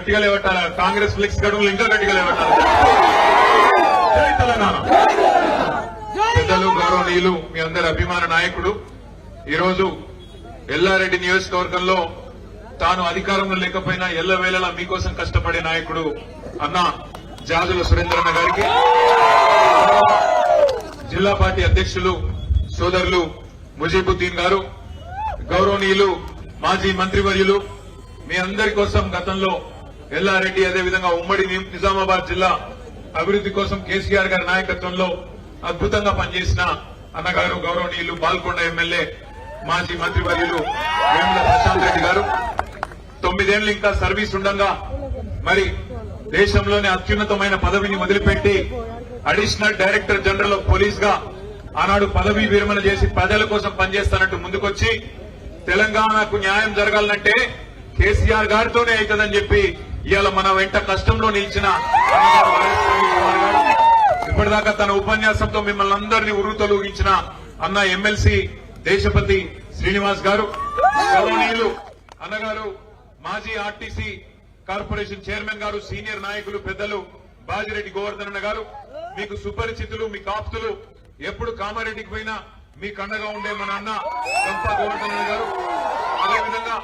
గట్టిగా లేవట్టాలి కాంగ్రెస్ ఫ్లెక్స్ గడువులు ఇంకా గట్టిగా లేవట్టాలి జై తెలంగాణ. పెద్దలు గౌరవనీయులు మీ అందరి అభిమాన నాయకుడు. ఈరోజు ఎల్లారెడ్డి నియోజకవర్గంలో తాను అధికారంలో లేకపోయినా ఎల్లవేళలా మీకోసం కష్టపడే నాయకుడు అన్న జాజుల సురేంద్రన్న గారికి జిల్లా పార్టీ అధ్యక్షులు సోదరులు ముజీబుద్దీన్ గారు గౌరవనీయులు మాజీ మంత్రివర్యులు మీ అందరి కోసం గతంలో ఎల్లారెడ్డి అదేవిధంగా ఉమ్మడి నిజామాబాద్ జిల్లా అభివృద్ధి కోసం కేసీఆర్ గారి నాయకత్వంలో అద్భుతంగా పనిచేసిన అన్నగారు గౌరవనీయులు బాల్కొండ ఎమ్మెల్యే మాజీ మంత్రివర్యులు వేముల ప్రశాంత్ రెడ్డి గారు. తొమ్మిదేళ్ళు ఇంకా సర్వీస్ ఉండగా మరి దేశంలోనే అత్యున్నతమైన పదవిని వదిలిపెట్టి అడిషనల్ డైరెక్టర్ జనరల్ ఆఫ్ పోలీస్గా ఆనాడు పదవి విరమణ చేసి ప్రజల కోసం పనిచేస్తానంటూ ముందుకొచ్చి తెలంగాణకు న్యాయం జరగాలంటే కేసీఆర్ గారితోనే అవుతుందని చెప్పి ఇవాళ మన వెంట కష్టంలో నిలిచిన ఇప్పటిదాకా తన ఉపన్యాసంతో మిమ్మల్ని అందరినీ ఉరుతొలగించిన అన్న ఎమ్మెల్సీ దేశపతి శ్రీనివాస్ గారు గౌరవనీయులు అన్నగారు మాజీ ఆర్టీసీ కార్పొరేషన్ చైర్మన్ గారు సీనియర్ నాయకులు పెద్దలు బాజిరెడ్డి గోవర్ధన్ అన్న గారు. మీకు సుపరిచితులు మీ కాప్తులు ఎప్పుడు కామారెడ్డికి పోయినా మీకు అండగా ఉండే మన అన్న గంప గోవర్ధన్ అన్న గారు. అదేవిధంగా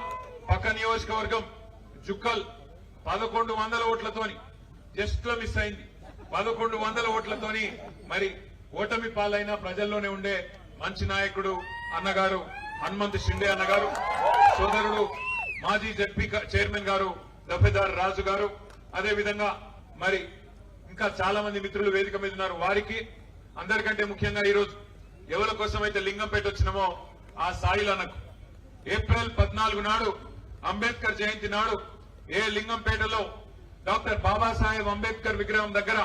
పక్క నియోజకవర్గం జుక్కల్ పదకొండు వందల ఓట్లతోని. జస్ట్లో మిస్ అయింది. పదకొండు వందల ఓట్లతోని మరి ఓటమి పాలైన ప్రజల్లోనే ఉండే మంచి నాయకుడు అన్నగారు హనుమంత్ షిండే అన్నగారు సోదరుడు మాజీ జడ్పీ చైర్మన్ గారు దఫేదార్ రాజు గారు అదేవిధంగా మరి ఇంకా చాలా మంది మిత్రులు వేదిక మీద ఉన్నారు. వారికి అందరికంటే ముఖ్యంగా ఈ రోజు ఎవరి కోసం అయితే లింగంపేట వచ్చినామో ఆ సాయిలన్నకు. ఏప్రిల్ పద్నాలుగు నాడు అంబేద్కర్ జయంతి నాడు ఏ లింగంపేటలో డాక్టర్ బాబాసాహెబ్ అంబేద్కర్ విగ్రహం దగ్గర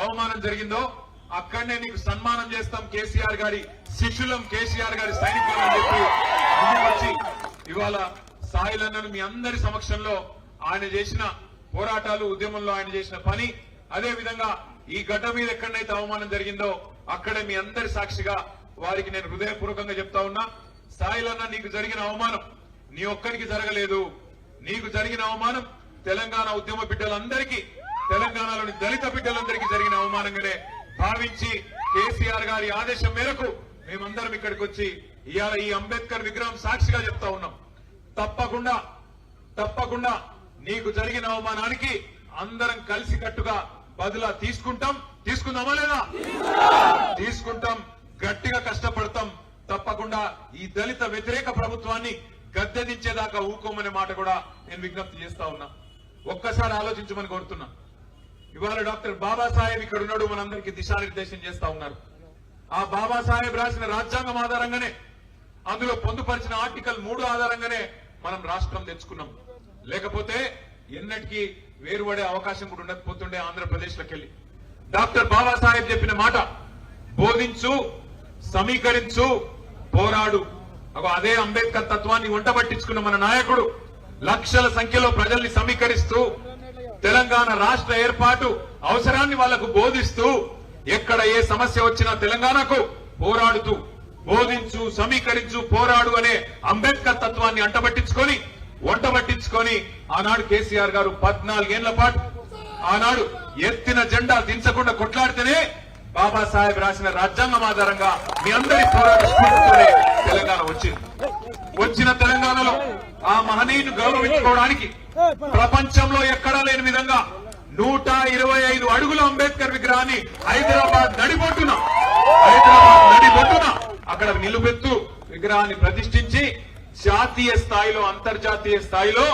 అవమానం జరిగిందో అక్కడనే నీకు సన్మానం చేస్తాం కేసీఆర్ గారి శిష్యులం కేసీఆర్ గారి సైనికులం అని చెప్పి వచ్చి ఇవాళ సాయిలన్నను మీ అందరి సమక్షంలో ఆయన చేసిన పోరాటాలు ఉద్యమంలో ఆయన చేసిన పని అదే విధంగా ఈ గడ్డ మీద ఎక్కడైతే అవమానం జరిగిందో అక్కడే మీ అందరి సాక్షిగా వారికి నేను హృదయపూర్వకంగా చెప్తా ఉన్నా సాయిలన్న నీకు జరిగిన అవమానం నీ ఒక్కరికి జరగలేదు. నీకు జరిగిన అవమానం తెలంగాణ ఉద్యమ బిడ్డలందరికీ తెలంగాణలోని దళిత బిడ్డలందరికీ జరిగిన అవమానంగానే భావించి కేసీఆర్ గారి ఆదేశం మేరకు మేమందరం ఇక్కడికి వచ్చి ఇవాళ ఈ అంబేద్కర్ విగ్రహం సాక్షిగా చెప్తా ఉన్నాం. తప్పకుండా తప్పకుండా నీకు జరిగిన అవమానానికి అందరం కలిసి కట్టుగా బదులా తీసుకుంటాం. తీసుకుందామా లేదా? తీసుకుంటాం. గట్టిగా కష్టపడతాం. తప్పకుండా ఈ దళిత వ్యతిరేక ప్రభుత్వాన్ని గద్దెదించేదాకా ఊకోమనే మాట కూడా నేను విజ్ఞప్తి చేస్తా ఉన్నా. ఒక్కసారి ఆలోచించమని కోరుతున్నా. ఇవాళ డాక్టర్ బాబాసాహెబ్ ఇక్కడ ఉన్నాడు మనందరికీ దిశానిర్దేశం చేస్తా ఉన్నారు. ఆ బాబాసాహెబ్ రాసిన రాజ్యాంగం ఆధారంగానే అందులో పొందుపరిచిన ఆర్టికల్ మూడు ఆధారంగానే మనం రాష్ట్రం తెచ్చుకున్నాం. లేకపోతే ఎన్నటికీ వేరుపడే అవకాశం కూడా ఉండకపోతుండే ఆంధ్రప్రదేశ్లోకి వెళ్ళి డాక్టర్ బాబాసాహెబ్ చెప్పిన మాట బోధించు సమీకరించు పోరాడు. అదే అంబేద్కర్ తత్వాన్ని వంట పట్టించుకున్న మన నాయకుడు లక్షల సంఖ్యలో ప్రజల్ని సమీకరిస్తూ తెలంగాణ రాష్ట్ర ఏర్పాటు అవసరాన్ని వాళ్ళకు బోధిస్తూ ఎక్కడ ఏ సమస్య వచ్చినా తెలంగాణకు పోరాడుతూ బోధించు సమీకరించు పోరాడు అనే అంబేద్కర్ తత్వాన్ని అంటబట్టించుకొని వంట పట్టించుకొని ఆనాడు కేసీఆర్ గారు పద్నాలుగేళ్ళ పాటు ఆనాడు ఎత్తిన జెండా దించకుండా కొట్లాడితేనే బాబాసాహెబ్ రాసిన రాజ్యాంగం ఆధారంగా మీ అందరి పోరాట స్ఫూర్తితోనే తెలంగాణ వచ్చింది వచ్చిన తెలంగాణలో ఆ మహనీయుని గౌరవించుకోవడానికి ప్రపంచంలో ఎక్కడా లేని విధంగా నూట ఇరవై ఐదు అడుగుల అంబేద్కర్ విగ్రహాన్ని హైదరాబాద్ నడిబొట్టున హైదరాబాద్ నడిబొట్టున అక్కడ నిలుపెత్తు విగ్రహాన్ని ప్రతిష్ఠించి జాతీయ స్థాయిలో అంతర్జాతీయ స్థాయిలో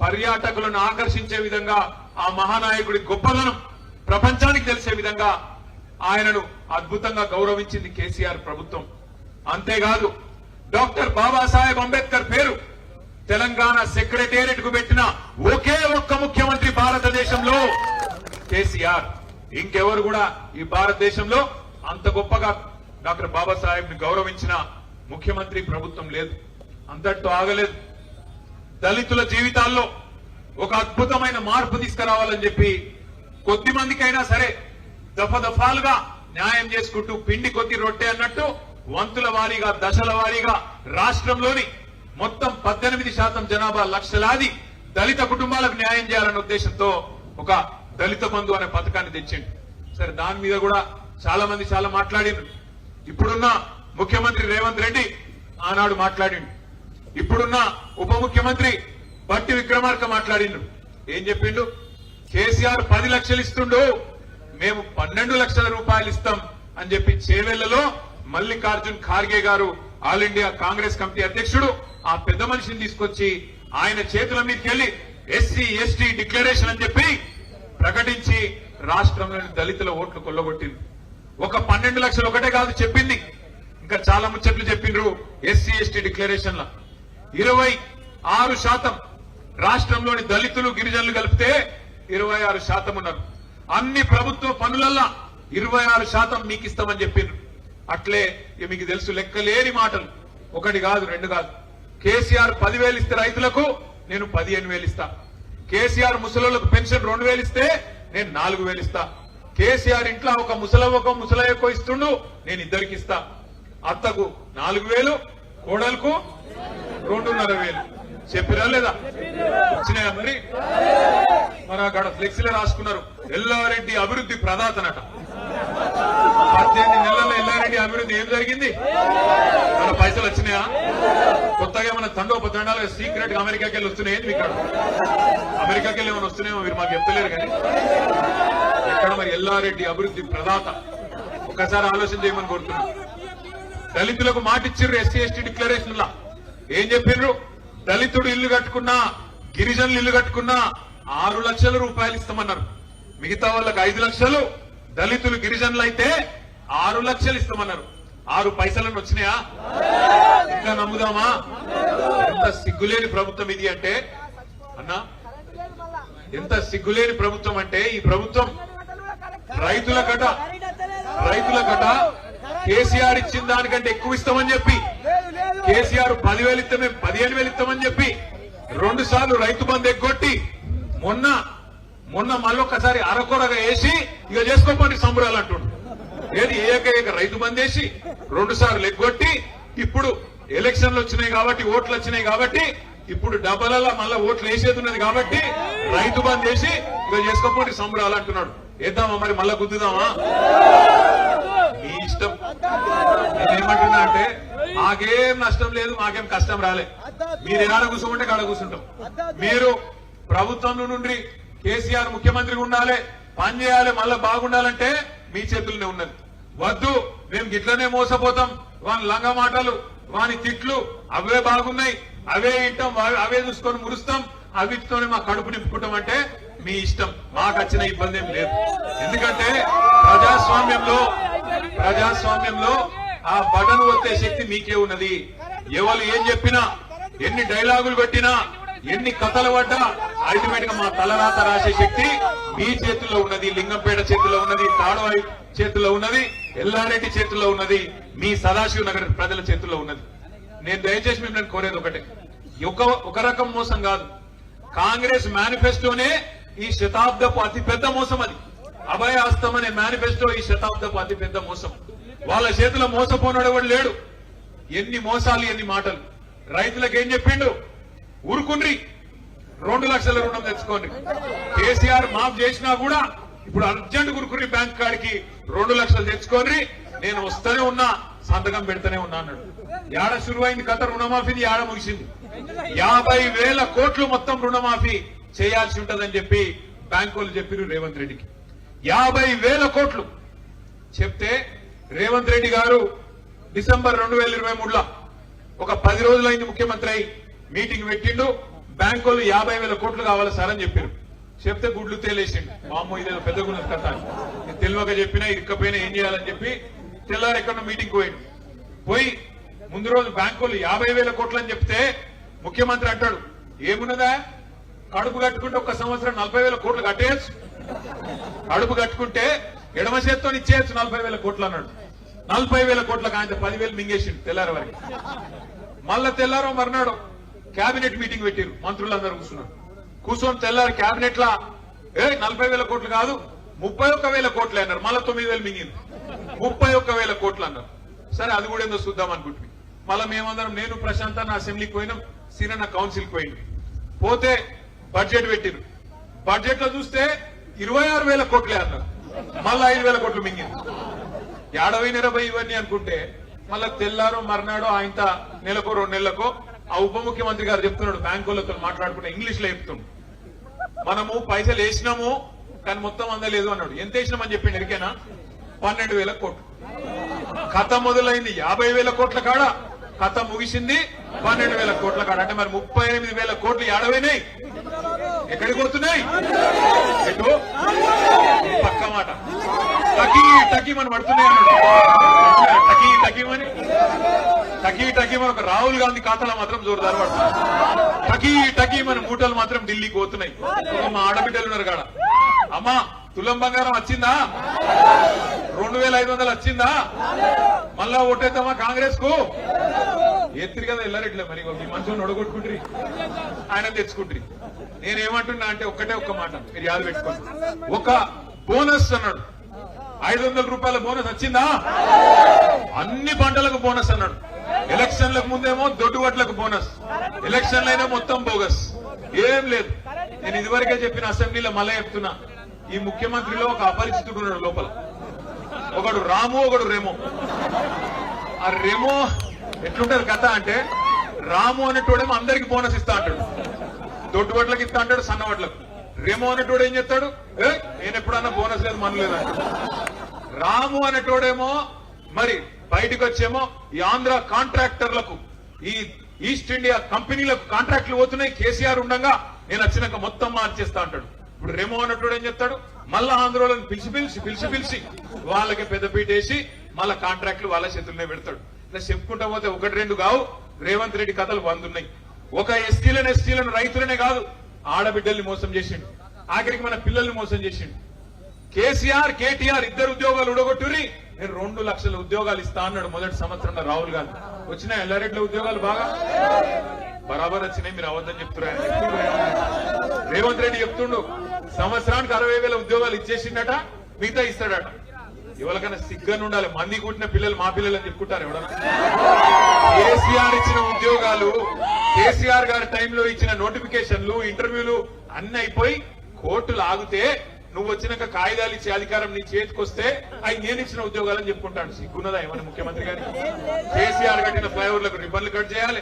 పర్యాటకులను ఆకర్షించే విధంగా ఆ మహానాయకుడి గొప్పదనం ప్రపంచానికి తెలిసే విధంగా ఆయనను అద్భుతంగా గౌరవించింది కేసీఆర్ ప్రభుత్వం. అంతేకాదు డాక్టర్ బాబాసాహెబ్ అంబేద్కర్ పేరు తెలంగాణ సెక్రటేరియట్కు పెట్టిన ఒకే ఒక్క ముఖ్యమంత్రి భారతదేశంలో కేసీఆర్. ఇంకెవరు కూడా ఈ భారతదేశంలో అంత గొప్పగా డాక్టర్ బాబాసాహెబ్ని గౌరవించిన ముఖ్యమంత్రి ప్రభుత్వం లేదు. అంతటితో ఆగలేదు. దళితుల జీవితాల్లో ఒక అద్భుతమైన మార్పు తీసుకురావాలని చెప్పి కొద్ది మందికైనా సరే దఫ దఫాలుగా న్యాయం చేసుకుంటూ పిండి కొద్ది రొట్టె అన్నట్టు వంతుల వారీగా దశల వారీగా రాష్ట్రంలోని మొత్తం పద్దెనిమిది శాతం జనాభా లక్షలాది దళిత కుటుంబాలకు న్యాయం చేయాలనే ఉద్దేశంతో ఒక దళిత బంధు అనే పథకాన్ని తెచ్చిండు. సరే దాని మీద కూడా చాలా మంది చాలా మాట్లాడిండ్రు ఇప్పుడున్న ముఖ్యమంత్రి రేవంత్ రెడ్డి ఆనాడు మాట్లాడిండు. ఇప్పుడున్న ఉప ముఖ్యమంత్రి బట్టి విక్రమార్క మాట్లాడిండు. ఏం చెప్పిండు? కేసీఆర్ పది లక్షలు ఇస్తుండు మేము పన్నెండు లక్షల రూపాయలు ఇస్తాం అని చెప్పి చేవెళ్ళలో మల్లికార్జున్ ఖార్గే గారు ఆల్ ఇండియా కాంగ్రెస్ కమిటీ అధ్యక్షుడు. ఆ పెద్ద మనిషిని తీసుకొచ్చి ఆయన చేతుల మీదకి వెళ్ళి ఎస్సీ ఎస్టీ డిక్లరేషన్ అని చెప్పి ప్రకటించి రాష్ట్రంలోని దళితుల ఓట్లు కొల్లగొట్టింది. ఒక పన్నెండు లక్షలు ఒకటే కాదు చెప్పింది. ఇంకా చాలా ముచ్చట్లు చెప్పిండ్రు ఎస్సీ ఎస్టీ డిక్లరేషన్ ల ఇరవై ఆరు శాతం రాష్ట్రంలోని దళితులు గిరిజనులు కలిపితే ఇరవై ఆరు శాతం ఉన్నారు. అన్ని ప్రభుత్వ పనులల్లా ఇరవై ఆరు శాతం మీకు ఇస్తామని చెప్పిండ్రు. అట్లే ఇక మీకు తెలుసు లెక్కలేని మాటలు. ఒకటి కాదు రెండు కాదు. కేసీఆర్ పదివేలు ఇస్తే రైతులకు నేను పదిహేను వేలు ఇస్తా. కేసీఆర్ ముసలోళ్ళకు పెన్షన్ రెండు వేలు ఇస్తే నేను నాలుగు వేలు ఇస్తా. కేసీఆర్ ఇంట్లో ఒక ముసలవ్వకో ముసలయ్యకో ఇస్తుండు నేను ఇద్దరికి ఇస్తా. అత్తకు నాలుగు వేలు కోడలకు రెండున్నర వేలు. చెప్పిరా లేదా? వచ్చినాయా మరి? మరి అక్కడ ఫ్లెక్సీలో రాసుకున్నారు. ఎల్లారెడ్డి అభివృద్ధి ప్రదాతనట. పద్దెనిమిది నెలల అభివృద్ధి ఏం జరిగింది? మన పైసలు వచ్చినాయా? కొత్తగా మన తండోపతండాలు సీక్రెట్గా అమెరికాకి వెళ్ళి వస్తున్నాయి? ఇక్కడ? అమెరికాకి వెళ్ళి ఏమైనా వస్తున్నాయో మీరు మాకు చెప్తలేరు కానీ. ఇక్కడ మరి ఎల్లారెడ్డి అభివృద్ధి ప్రదాత? ఒకసారి ఆలోచన చేయమని కోరుతున్నాను దళితులకు మాటిచ్చిర్రు ఎస్సీ ఎస్టీ డిక్లరేషన్ లా ఏం చెప్పిర్రు? దళితుడు ఇల్లు కట్టుకున్నా గిరిజనులు ఇల్లు కట్టుకున్నా ఆరు లక్షల రూపాయలు ఇస్తామన్నారు. మిగతా వాళ్ళకి ఐదు లక్షలు. దళితులు గిరిజనులు అయితే ఆరు లక్షలు ఇస్తామన్నారు. ఆరు పైసలను వచ్చినాయా? ఇంకా నమ్ముదామా? ఎంత సిగ్గులేని ప్రభుత్వం ఇది అంటే అన్నా ఎంత సిగ్గులేని ప్రభుత్వం అంటే ఈ ప్రభుత్వం రైతుల కట రైతుల కట కేసీఆర్ ఇచ్చిన దానికంటే ఎక్కువ ఇస్తామని చెప్పి కేసీఆర్ పదివేలు ఇస్తే మేము పదిహేను వేలు ఇస్తామని చెప్పి రెండు సార్లు రైతు బంధు ఎగ్గొట్టి మొన్న మొన్న మళ్ళొక్కసారి అరకొరగా వేసి ఇక చేసుకోపోండి సంబరాలు అంటుండ్రు ఏది ఏకైక రైతు బందేసి రెండు సార్లు ఎగ్గొట్టి ఇప్పుడు ఎలక్షన్లు వచ్చినాయి కాబట్టి ఓట్లు వచ్చినాయి కాబట్టి ఇప్పుడు డబ్బలలో మళ్ళీ ఓట్లు వేసేది ఉన్నది కాబట్టి రైతు బంద్ వేసి ఇక చేసుకోపోండి సంబరాలు అంటున్నాడు. వేద్దామా మరి? మళ్ళా గుద్దుదామా? మీ ఇష్టం. నేనేమంటున్నా అంటే మాకేం నష్టం లేదు మాకేం కష్టం రాలే. మీరు ఎలాడ కూర్చోమంటే కాడ కూర్చుంటాం. మీరు ప్రభుత్వం నుండి కేసీఆర్ ముఖ్యమంత్రిగా ఉండాలి పని చేయాలి మళ్ళా బాగుండాలంటే మీ చేతుల్లోనే ఉన్నది. వద్దు మేము గిట్లనే మోసపోతాం. వాని లంగ మాటలు వాని తిట్లు అవే బాగున్నాయి. అవే ఇంటాం అవి- అవే చూసుకొని మురుస్తాం. అవిటితోనే మా కడుపు నింపుకుంటాం అంటే మీ ఇష్టం. మాకు వచ్చిన ఇబ్బంది ఏం లేదు. ఎందుకంటే ప్రజాస్వామ్యంలో ప్రజాస్వామ్యంలో ఆ బటన్ వచ్చే శక్తి మీకే ఉన్నది. ఎవరు ఏం చెప్పినా ఎన్ని డైలాగులు పెట్టినా ఎన్ని కథలు పడ్డా అల్టిమేట్గా మా తలరాత రాసే శక్తి మీ చేతుల్లో ఉన్నది లింగంపేట చేతిలో ఉన్నది తాడవాయి చేతిలో ఉన్నది. ఎల్లారెడ్డి చేతుల్లో ఉన్నది మీ సదాశివ నగర్ ప్రజల చేతుల్లో ఉన్నది. నేను దయచేసి మిమ్మల్ని కోరేది ఒకటే. ఒక ఒక రకం మోసం కాదు. కాంగ్రెస్ మేనిఫెస్టోనే ఈ శతాబ్దపు అతి పెద్ద మోసం అది. అభయాస్తం అనే మేనిఫెస్టో ఈ శతాబ్దపు అతి పెద్ద మోసం. వాళ్ళ చేతిలో మోసపోనాడు ఎవడు లేడు. ఎన్ని మోసాలు ఎన్ని మాటలు. రైతులకు ఏం చెప్పిండు? ఊరుకుండ్రి. రెండు లక్షల రుణం తెచ్చుకోండి. కేసీఆర్ మాఫ్ చేసినా కూడా ఇప్పుడు అర్జెంట్ గురుకుని బ్యాంక్ కాడికి రెండు లక్షలు తెచ్చుకొని నేను వస్తూనే ఉన్నా సంతకం పెడుతూనే ఉన్నా అన్నాడు. యాడ శురువైంది కథ? రుణమాఫీది ఏడ ముగిసింది? యాభై వేల కోట్లు మొత్తం రుణమాఫీ చేయాల్సి ఉంటదని చెప్పి బ్యాంకులు చెప్పిరు రేవంత్ రెడ్డికి. యాభై వేల కోట్లు చెప్తే రేవంత్ రెడ్డి గారు డిసెంబర్ రెండు వేల ఇరవై మూడులో ఒక పది రోజులైంది ముఖ్యమంత్రి అయి మీటింగ్ పెట్టిండు. బ్యాంకులు యాభై వేల కోట్లు కావాలి సార్ అని చెప్పారు చెప్తే గుడ్లు తేలేసిండు. మామూలు ఇదేదో పెద్ద గుణ కథ. ఇది చెప్పినా ఇరుక్కపోయినా ఏం చేయాలని చెప్పి తెల్లారు ఎక్కడ మీటింగ్ పోయిండు. పోయి ముందు రోజు బ్యాంకులు యాభై వేల కోట్లు అని చెప్తే ముఖ్యమంత్రి అంటాడు ఏమున్నదా? కడుపు కట్టుకుంటే ఒక సంవత్సరం నలభై వేల కోట్లు కట్టేయచ్చు. కడుపు కట్టుకుంటే ఎడమ చేత్తో ఇచ్చేయచ్చు నలభై వేల కోట్లు అన్నాడు. నలభై వేల కోట్లకు ఆయన పదివేలు మింగేసిండు తెల్లారి వరకు. మళ్ళా తెల్లారో మర్నాడు కేబినెట్ మీటింగ్ పెట్టారు మంత్రులందరూ కూర్చున్నారు. కూర్చొని తెల్లారి కేబినెట్ లా ఏ నలభై వేల కోట్లు కాదు ముప్పై ఒక్క వేల కోట్లు అన్నారు. మళ్ళా తొమ్మిది వేలు మింగింది. ముప్పై ఒక్క వేల కోట్లు అన్నారు. సరే అది కూడా ఏందో చూద్దాం అనుకుంటుంది మళ్ళా మేమందరం నేను ప్రశాంత్ అన్న అసెంబ్లీకి పోయినాం సీనన్న కౌన్సిల్కి పోయింది పోతే బడ్జెట్ పెట్టిరు. బడ్జెట్లో చూస్తే ఇరవై ఆరు వేల కోట్లే అన్నారు. మళ్ళా ఐదు వేల కోట్లు మింగింది. ఏడవై ఇరవై ఇవన్నీ అనుకుంటే మళ్ళా తెల్లారో మర్నాడో ఆయనతో నెలకో రెండు నెలలకో ఆ ఉప ముఖ్యమంత్రి గారు చెప్తున్నాడు బ్యాంకులతో మాట్లాడుకుంటే ఇంగ్లీష్లో చెప్తుండు. మనము పైసలు వేసినాము కానీ మొత్తం అందలేదు అన్నాడు. ఎంత వేసినామని చెప్పిండు ఎరికేనా పన్నెండు వేల కోట్లు. కథ మొదలైంది. యాభై వేల కోట్ల కాడ కథ ముగిసింది. పన్నెండు వేల కోట్ల కాడ. అంటే మరి ముప్పై ఎనిమిది వేల కోట్లు ఏడవైనాయి. ఎక్కడికి వస్తున్నాయి ఎటు? పక్క మాట. టకీ టకీ పడుతున్నాయి అన్నాడు. టకీ టకీమని టకీ టకీ ఒక రాహుల్ గాంధీ ఖాతాలో మాత్రం జోరుదారు పడుతుంది. టకీ మన మూటలు మాత్రం ఢిల్లీకి పోతున్నాయి. మా ఆడబిడ్డలు ఉన్నారు కాడ. అమ్మా తులం బంగారం వచ్చిందా? రెండు వేల ఐదు వందలు వచ్చిందా? మళ్ళా ఓటేద్దామా కాంగ్రెస్కు ఎత్తిరి కదా ఎల్లారెట్లే మరి మీ మనుషులను ఒడగొట్టుకుంటారు. ఆయన తెచ్చుకుంటారు. నేనేమంటున్నా అంటే ఒక్కటే ఒక్క మాట మీరు యాద పెట్టుకోండి. ఒక బోనస్ అన్నాడు. ఐదు వందల రూపాయల బోనస్ వచ్చిందా? అన్ని పంటలకు బోనస్ అన్నాడు. ఎలక్షన్లకు ముందేమో దొడ్డుగట్లకు బోనస్. ఎలక్షన్లైనా మొత్తం బోగస్. ఏం లేదు. నేను ఇదివరకే చెప్పిన అసెంబ్లీలో మళ్ళీ చెప్తున్నా. ఈ ముఖ్యమంత్రిలో ఒక అపరిచితుడు ఉన్నాడు లోపల. ఒకడు రాము ఒకడు రేమో. ఆ రెమో ఎట్లుంటది కథ అంటే రాము అనేటోడేమో అందరికి బోనస్ ఇస్తా అంటాడు. దొడ్డుబట్లకు ఇస్తా అంటాడు సన్న రేమో అనేటోడు ఏం చెప్తాడు ఏ నేను ఎప్పుడన్నా బోనస్ లేదు మన లేదు అంటాడు. రాము అనేటోడేమో మరి బయటకు వచ్చేమో ఈ ఆంధ్ర కాంట్రాక్టర్లకు ఈ ఈస్ట్ ఇండియా కంపెనీలకు కాంట్రాక్ట్లు పోతున్నాయి. కేసీఆర్ ఉండగా నేను వచ్చినాక మొత్తం మార్చేస్తా అంటాడు. ఇప్పుడు రేమో అన్నట్టు ఏం చెప్తాడు? మళ్ళా ఆంధ్రోలను పిలిచి పిలిచి పిలిచి పిలిచి వాళ్ళకి పెద్దపీట వేసి మళ్ళా కాంట్రాక్ట్లు వాళ్ళ చేతుల్లోనే పెడతాడు. ఇలా చెప్పుకుంటా పోతే ఒకటి రెండు కావు. రేవంత్ రెడ్డి కథలు వందున్నాయి. ఒక ఎస్టీలను ఎస్టీలను రైతులనే కాదు ఆడబిడ్డల్ని మోసం చేసిండు. ఆఖరికి మన పిల్లల్ని మోసం చేసిండు. కేసీఆర్ కేటీఆర్ ఇద్దరు ఉద్యోగాలు ఉడగొట్టుని నేను రెండు లక్షల ఉద్యోగాలు ఇస్తా అన్నాడు మొదటి సంవత్సరంలో రాహుల్ గాంధీ. వచ్చిన ఎల్లారెడ్ల ఉద్యోగాలు బాగా? బరాబర్ వచ్చినాయి మీరు అవద్దని చెప్తున్నారు రేవంత్ రెడ్డి. రేవంత్ రెడ్డి చెప్తుండు సంవత్సరానికి అరవై వేల ఉద్యోగాలు ఇచ్చేసిండట మిగతా ఇస్తాడట. ఎవరికైనా సిగ్గని ఉండాలి మంది కుట్టిన పిల్లలు మా పిల్లలు అని చెప్పుకుంటారు ఎవడన్నా కేసీఆర్ ఇచ్చిన ఉద్యోగాలు కేసీఆర్ గారి టైంలో ఇచ్చిన నోటిఫికేషన్లు ఇంటర్వ్యూలు అన్ని అయిపోయి కోర్టులు ఆగితే నువ్వు వచ్చినాక కాగితాలు ఇచ్చే అధికారం నీ చేతికొస్తే అవి నేను ఇచ్చిన ఉద్యోగాలని చెప్పుకుంటాడు. సిగ్గున్నదా ఏమన్నా ముఖ్యమంత్రి గారికి? కేసీఆర్ కట్టిన ఫ్లైఓవర్లకు రిబ్బన్లు కట్ చేయాలి.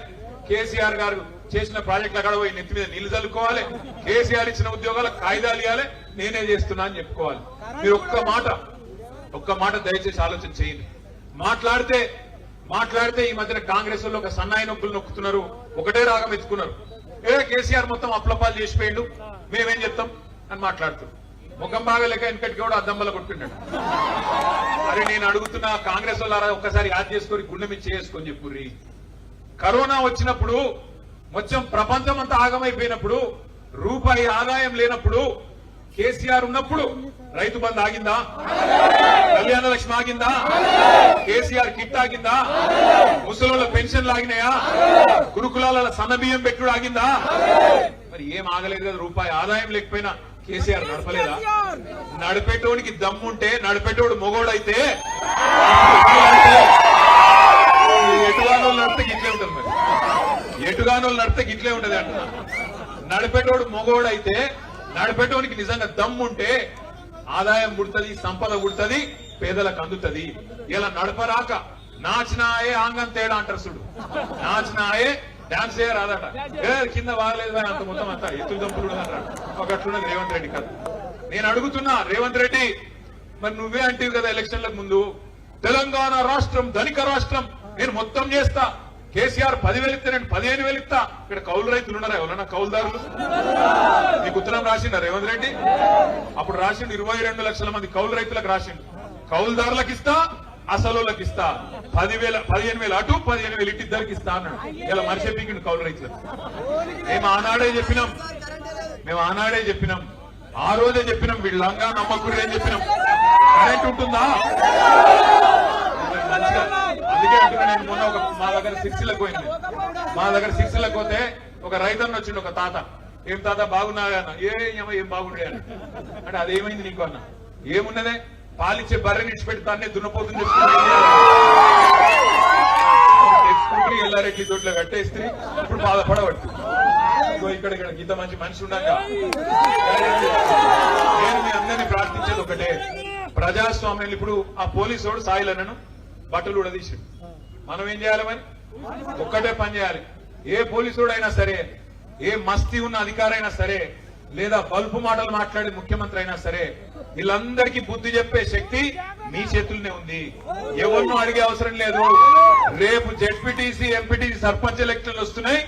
కేసీఆర్ గారు చేసిన ప్రాజెక్టులు అక్కడ పోయి నెత్తి మీద నీళ్ళు చల్లుకోవాలి. కేసీఆర్ ఇచ్చిన ఉద్యోగాల కాగితాలు ఇవ్వాలి నేనే చేస్తున్నా అని చెప్పుకోవాలి. మీరు ఒక్క మాట ఒక్క మాట దయచేసి ఆలోచన చేయండి. మాట్లాడితే మాట్లాడితే ఈ మధ్యన కాంగ్రెస్ వాళ్ళు ఒక సన్నాయి నొప్పులు నొక్కుతున్నారు. ఒకటే రాగం ఎత్తుకున్నారు. ఏ కేసీఆర్ మొత్తం అప్లపాలు చేసిపోయిండు. మేమేం చెప్తాం? అని మాట్లాడుతున్నాం. ముఖం బాగా లెక్క వెనకటికి కూడా అద్దంబల కొట్టుకున్నాడు. అరే నేను అడుగుతున్నా కాంగ్రెస్ వాళ్ళారా ఒక్కసారి యాద్ చేసుకొని గుండె మీద చేసుకొని చెప్పుర్రి. కరోనా వచ్చినప్పుడు మొత్తం ప్రపంచం అంతా ఆగమైపోయినప్పుడు రూపాయి ఆదాయం లేనప్పుడు కేసీఆర్ ఉన్నప్పుడు రైతు బంద్ ఆగిందా? కళ్యాణ లక్ష్మి ఆగిందా? కేసీఆర్ కిట్ ఆగిందా? ముసలోళ్ళ పెన్షన్లు ఆగినాయా? గురుకులాల సన్నబియ్యం పెట్టుడు ఆగిందా? మరి ఏం ఆగలేదు కదా రూపాయి ఆదాయం లేకపోయినా కేసీఆర్ నడపలేదా? నడిపేటోడికి దమ్ముంటే నడిపేటోడు మొగోడైతే ఎటుగానోళ్ళు నడితే గిట్లే ఉంటుంది మరి. ఎటుగానోళ్ళు నడితే గిట్లే ఉంటది అంటున్నా నడిపేటోడు మొగోడైతే నడిపేటోనికి నిజంగా దమ్ముంటే ఆదాయం పుడుతుంది సంపద పుడుతుంది పేదలకు అందుతుంది. ఇలా నడపరాక నాచినాయే ఆంగం తేడా అంటారు చూడు. నాచినాయే డాన్స్ చేయరాదట రాదట. కింద వాగలేదు అంత మొత్తం అంతా. ఎత్తులు దంపులు అంటాడు. ఒకట్లున్నది రేవంత్ రెడ్డి కాదు నేను అడుగుతున్నా రేవంత్ రెడ్డి మరి నువ్వే అంటివి కదా ఎలక్షన్లకు ముందు. తెలంగాణ రాష్ట్రం ధనిక రాష్ట్రం నేను మొత్తం చేస్తా. కేసీఆర్ పదివేలు ఇస్తే నేను పదిహేను వేలు ఇస్తా. ఇక్కడ కౌలు రైతులు ఉన్నారా? ఎవరన్నా కౌలుదారులు? నీకు ఉత్తరం రాసిండ రేవంత్ రెడ్డి? అప్పుడు రాసిండు ఇరవై రెండు లక్షల మంది కౌలు రైతులకు రాసిండు. కౌలుదారులకు ఇస్తా అసలులకు ఇస్తా. పదివేల పదిహేను వేలు అటు పదిహేను వేలు ఇటు ఇద్దరికి ఇస్తా అన్నాడు. ఇలా మరిచెప్పిండు కౌలు రైతులకు మేము ఆనాడే చెప్పినాం. మేము ఆనాడే చెప్పినాం. ఆ రోజే చెప్పినాం. వీళ్ళంగా నమ్మకుడు అని చెప్పినాం. కరెంట్ ఉంటుందా? మంచిగా. అందుకే అంటున్నా నేను మొన్న ఒక మా దగ్గర సిక్స్లకు పోయింది. మా దగ్గర సిక్స్లకు పోతే ఒక రైతన్న వచ్చిండు ఒక తాత. ఏం తాత బాగున్నా అన్న. ఏ ఏమో ఏం బాగుండే అంటే అదేమైంది నీకు అన్న? ఏమున్నదే? పాలిచ్చే బర్రెని ఇచ్చిపెడతానే దున్నపోతుంది. తెచ్చుకుంటే ఎల్లారెడ్డి దొడ్లో కట్టేస్తే ఇప్పుడు బాధపడవచ్చు ఇగో ఇక్కడ ఇక్కడ ఇంత మంచి మనిషి ఉండగా నేను మీ అందరినీ ప్రార్థించేది ఒకటే. ప్రజాస్వామ్యం ఇప్పుడు ఆ పోలీసు సాయిలన్నను బట్టలు ఉడదీసి మనం ఏం చేయాలి మరి? ఒక్కటే పని చేయాలి. ఏ పోలీసుడు సరే ఏ మస్తీ ఉన్న అధికారైనా సరే లేదా బల్పు మాటలు మాట్లాడే ముఖ్యమంత్రి అయినా సరే వీళ్ళందరికీ బుద్ధి చెప్పే శక్తి మీ చేతుల్లోనే ఉంది. ఎవరినో అడిగే అవసరం లేదు. రేపు జెడ్పీటీసీ ఎంపీటీసీ సర్పంచ్ ఎలక్షన్లు వస్తున్నాయి.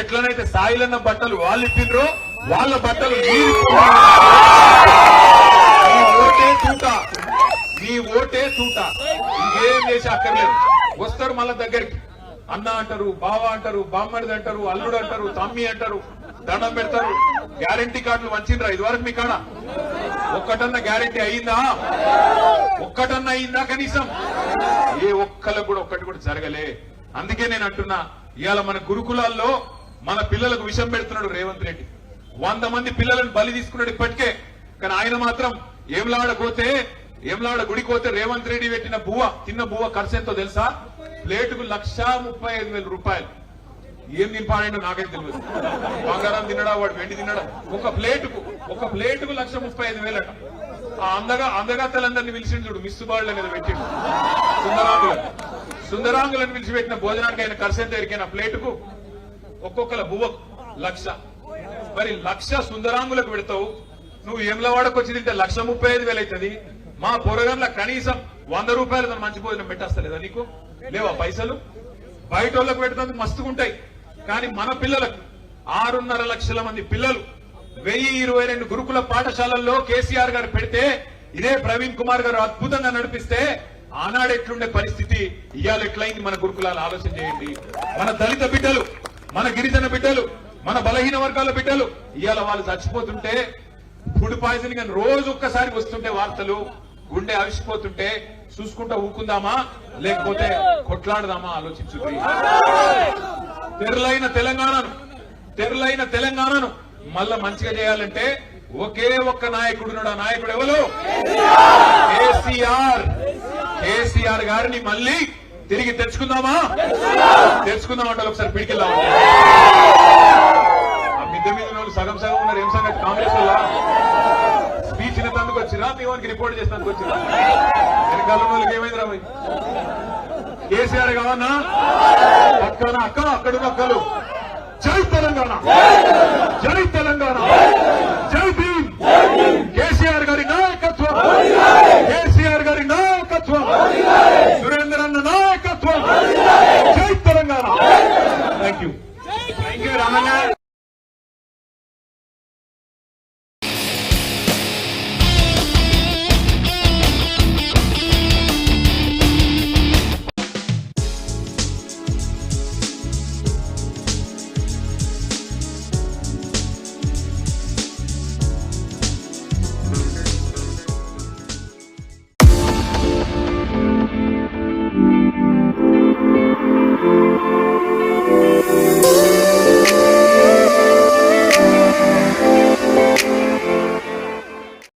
ఎట్లనైతే సాయిలన్న బట్టలు వాళ్ళు ఇప్పిండ్రో వాళ్ళ బట్టలు మీరు ఓటే తూట. నీ ఓటే తూట. ఇంకేం చేసి అక్కర్లేదు. వస్తారు మళ్ళా దగ్గరికి. అన్న అంటారు బావ అంటారు బామ్మడిది అంటారు అల్లుడు అంటారు తమ్మి అంటారు దండం పెడతారు. గ్యారంటీ కార్డులు వంచిండ్రా ఇదివరకు మీ కాడ? ఒక్కటన్నా గ్యారంటీ అయిందా? ఒక్కటన్నా అయిందా కనీసం? ఏ ఒక్కలకు కూడా ఒక్కటి కూడా జరగలే. అందుకే నేను అంటున్నా ఇవాళ మన గురుకులాల్లో మన పిల్లలకు విషం పెడుతున్నాడు రేవంత్ రెడ్డి. వంద మంది పిల్లలను బలి తీసుకున్నాడు ఇప్పటికే. కానీ ఆయన మాత్రం ఏంలాడ పోతే ఏంలాడ గుడికి పోతే రేవంత్ రెడ్డి పెట్టిన బువ్వ చిన్న బువ్వ ఖర్చు ఎంతో తెలుసా? ప్లేటుకు లక్షా ముప్పై ఐదు వేల రూపాయలు. ఏం తినిపాడో నాకైతే తెలియదు. బంగారం తినడా వాడు వెండి తినడా ఒక ప్లేటుకు ఒక ప్లేటుకు లక్ష ముప్పై ఐదు వేలట. ఆ అందగా అందగాతలందరినీ పిలిచిండు చూడు మిస్ బాళ్ళ మీద పెట్టిండు. సుందరాంగులను. సుందరాంగులను పిలిచిపెట్టిన భోజనానికి ఆయన ఖర్చు ఎంత ఎరికైన ప్లేటుకు ఒక్కొక్కల బువ్వకు లక్ష. మరి లక్ష సుందరాంగులకు పెడతావు? నువ్వు ఏమ్లవాడకు వచ్చి తింటే లక్ష ముప్పై ఐదు వేలు అవుతుంది మా పొరగంలో కనీసం వంద రూపాయలు మంచి భోజనం పెట్టేస్తలేదా నీకు? లేవా పైసలు? బయట వాళ్ళకు పెడతానికి మస్తుగుంటాయి. కానీ మన పిల్లలకు ఆరున్నర లక్షల మంది పిల్లలు వెయ్యి ఇరవై రెండు గురుకుల పాఠశాలల్లో కేసీఆర్ గారు పెడితే ఇదే ప్రవీణ్ కుమార్ గారు అద్భుతంగా నడిపిస్తే ఆనాడు ఎట్లుండే పరిస్థితి ఇవాళ ఎట్లయింది మన గురుకులాలు? ఆలోచన చేయండి. మన దళిత బిడ్డలు మన గిరిజన బిడ్డలు మన బలహీన వర్గాల బిడ్డలు ఇవాళ వాళ్ళు చచ్చిపోతుంటే ఫుడ్ పాయిజనింగ్ అని రోజు ఒక్కసారి వస్తుంటే వార్తలు గుండె అవిసిపోతుంటే చూసుకుంటా ఊకుందామా? లేకపోతే కొట్లాడదామా? ఆలోచించుద్ది తెరలైన తెలంగాణను తెరలైన తెలంగాణను మళ్ళా మంచిగా చేయాలంటే ఒకే ఒక్క నాయకుడు ఉన్నాడు. ఆ నాయకుడు ఎవరు? కేసీఆర్. కేసీఆర్ గారిని మళ్ళీ తిరిగి తెచ్చుకుందామా? తెచ్చుకుందాం అంటే ఒకసారి పిడికిల్లా ఆ మిద్దె మీద వాళ్ళు సగం సగం ఉన్నారు. ఏం సంగతి? కాంగ్రెస్ వల్ల స్పీచ్ ఇన్నందుకు వచ్చిరా? మీ వానికి రిపోర్ట్ చేసినందుకు వచ్చిరా? వెనకాల వాళ్ళకి ఏమైంది రాబోయ్ కేసీఆర్ కావన్నా పక్కన అక్క అక్కడున్న అక్కలు జై తెలంగాణ. జై తెలంగాణ. జై భీమ్. కేసీఆర్ గారి నాయకత్వం. కేసీఆర్ గారి నాయకత్వం. సురేందర్ అన్న నాయకత్వం. జై Telangana. Thank you thank you Ramanna